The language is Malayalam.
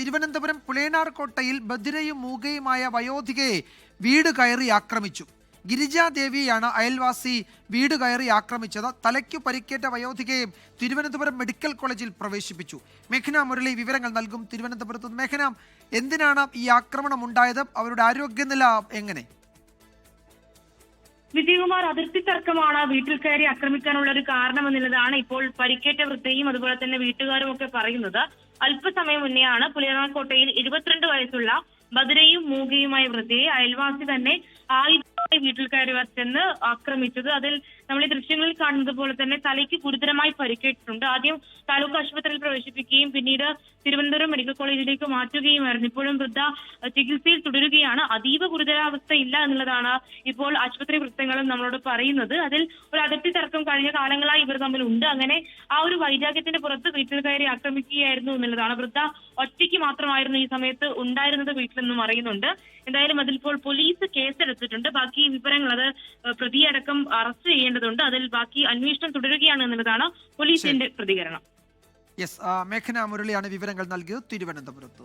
തിരുവനന്തപുരം പുലേനാർകോട്ടയിൽ ബദിരയും മൂകയുമായ വയോധികയെ വീട് കയറി ആക്രമിച്ചു. ഗിരിജാദേവിയാണ് അയൽവാസി വീട് കയറി ആക്രമിച്ചത്. തലയ്ക്കു പരിക്കേറ്റ വയോധികയെ തിരുവനന്തപുരം മെഡിക്കൽ കോളേജിൽ പ്രവേശിപ്പിച്ചു. മേഘന മുരളി വിവരങ്ങൾ നൽകും തിരുവനന്തപുരത്ത്. മേഘന എന്തിനാണ് ഈ ആക്രമണം ഉണ്ടായത്? അവരുടെ ആരോഗ്യനില എങ്ങനെ? വിജയകുമാർ അതിർത്തി തർക്കമാണ്. വീട്ടിൽ കയറി ആക്രമിക്കാനുള്ള ഒരു കാരണം എന്നുള്ളതാണ് ഇപ്പോൾ പരിക്കേറ്റ വൃദ്ധയും അതുപോലെ തന്നെ വീട്ടുകാരും ഒക്കെ പറയുന്നത്. അല്പസമയം മുന്നെയാണ് പുലിയനാർകോട്ടയിൽ ഇരുപത്തിരണ്ട് വയസ്സുള്ള ബദിരയും മൂകയുമായ വൃദ്ധയെ അയൽവാസി തന്നെ ആയുധമായി വീട്ടിൽ കയറി വച്ചെന്ന് ആക്രമിച്ചത്. അതിൽ നമ്മൾ ഈ ദൃശ്യങ്ങളിൽ കാണുന്നത് പോലെ തന്നെ തലയ്ക്ക് ഗുരുതരമായി പരിക്കേറ്റിട്ടുണ്ട്. ആദ്യം താലൂക്ക് ആശുപത്രിയിൽ പ്രവേശിപ്പിക്കുകയും പിന്നീട് തിരുവനന്തപുരം മെഡിക്കൽ കോളേജിലേക്ക് മാറ്റുകയുമായിരുന്നു ഇപ്പോഴും വൃദ്ധ ചികിത്സയിൽ തുടരുകയാണ്. അതീവ ഗുരുതരാവസ്ഥ ഇല്ല എന്നുള്ളതാണ് ഇപ്പോൾ ആശുപത്രി വൃത്തങ്ങളും നമ്മളോട് പറയുന്നത്. അതിൽ ഒരു അതിർത്തി കാലങ്ങളായി ഇവർ തമ്മിൽ ഉണ്ട്. അങ്ങനെ ആ ഒരു വൈരാഗ്യത്തിന്റെ പുറത്ത് വീട്ടിൽ കയറി ആക്രമിക്കുകയായിരുന്നു എന്നുള്ളതാണ്. വൃദ്ധ ഒറ്റയ്ക്ക് മാത്രമായിരുന്നു ഈ സമയത്ത് ഉണ്ടായിരുന്നത് വീട്ടിലെന്നും അറിയുന്നുണ്ട്. എന്തായാലും അതിലിപ്പോൾ പോലീസ് കേസെടുത്തിട്ടുണ്ട്. ബാക്കി വിവരങ്ങൾ അത് പ്രതിയടക്കം അറസ്റ്റ് ചെയ്യേണ്ടതുണ്ട്. അതിൽ ബാക്കി അന്വേഷണം തുടരുകയാണ് എന്നുള്ളതാണ് പോലീസിന്റെ പ്രതികരണം. യെസ് മേഘന മുരളിയാണ് വിവരങ്ങൾ നൽകിയത് തിരുവനന്തപുരത്ത്.